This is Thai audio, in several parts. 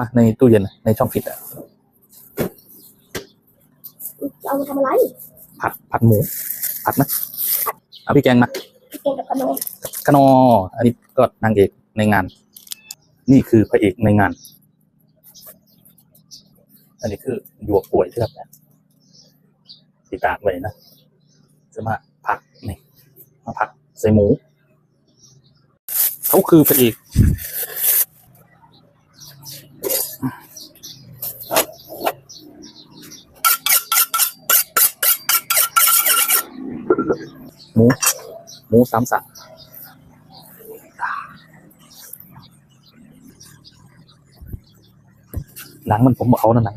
มาในตู้เย็นน่ะในช่องฟิตอะเอามาทำอะไร ผัดผัดหมู ผัดนะเอาพี่แกงมาเก่งกับขนมขนออันนี้ก็นางเอกในงาน นี่คือพระเอกในงาน อันนี้คือหยวกกล้วยที่ครับติตากไว้นะจะมาผักนี่มาผักใส่หมู เขาคือพระเอก หมูหมูสามสันหนังมันผมเอานะหนัง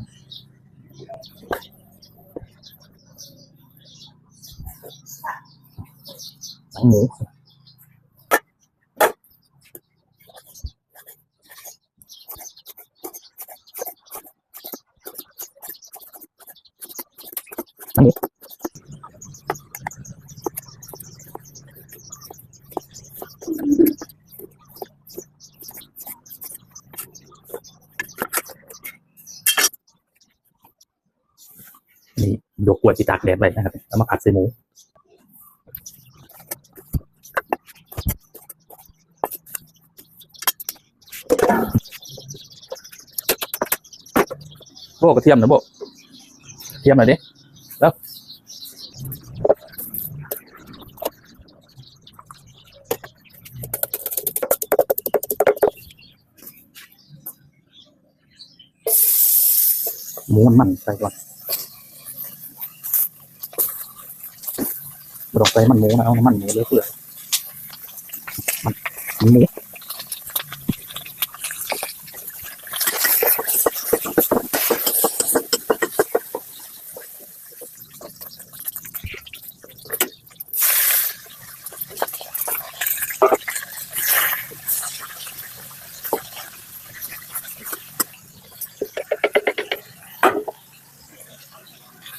หนังหมูหนังหมู นี่ยกกวยที่ตากแดดไว้นะครับแล้วมาผัดใส่หมูโบกระเทียมนะโบกเทียมหน่อยดิแล้วหมูมันมันใส่ก่อน ดอกใส่มันหมูนะเอาน้ำมันหมูเลยเปลือกมันมันหมู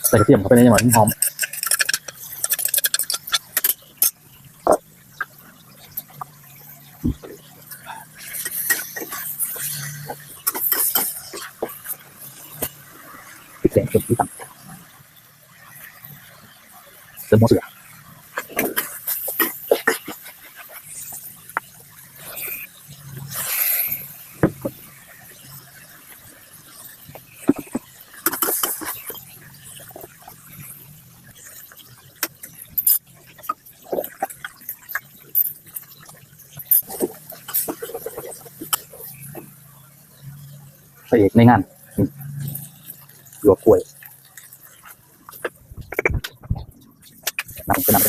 ใส่กระเทียมเข้าไปในจังหวะหอม พริกแด พริกต่ำเอพระเอกในงานหยวกกล้วยนำไปนำไป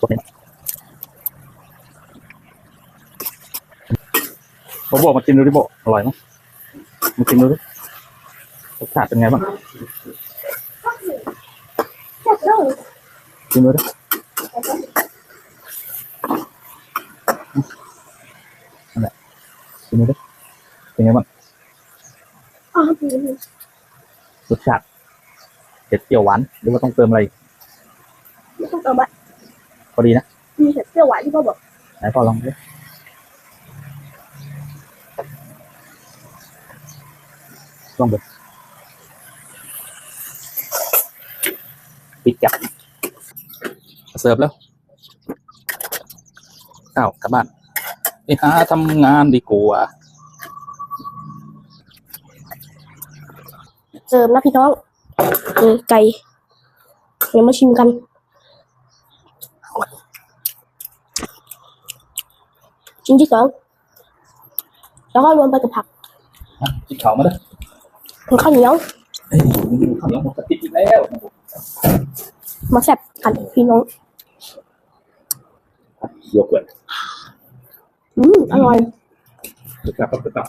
ตัวนี้โบโบมากินดูดิโบอร่อยไหมมากินดูดิรสชาติเป็นไงบ้างกินดูดิกินดูดิ เป็นไงบ้างอ๋อดีรสชาติเผ็ดเปรี้ยวหวานหรือว่าต้องเติมอะไรอีกไม่ต้องเติมอะไรพอดีนะมีเผ็ดเปรี้ยวหวานที่พ่อบอกไหนพ่อลองดิลองดูปิดจับเสิร์ฟแล้วอ้าวกลับบ้านไปหาทำงานดีกว่า เสิร์ฟนะพี่น้องนี่ไก่เดี๋ยวมาชิมกัน ชิ้นที่สองแล้วก็รวมไปกับผักอะกินข้าวมาเด้อกับข้าวเหนียวเอ้ยข้าวเหนียวหมดกระติกอีกแล้ว มาแซ่บกันพี่น้องโยกเกิร์ตอืมอร่อยเดี๋ยวกลับก็กลับ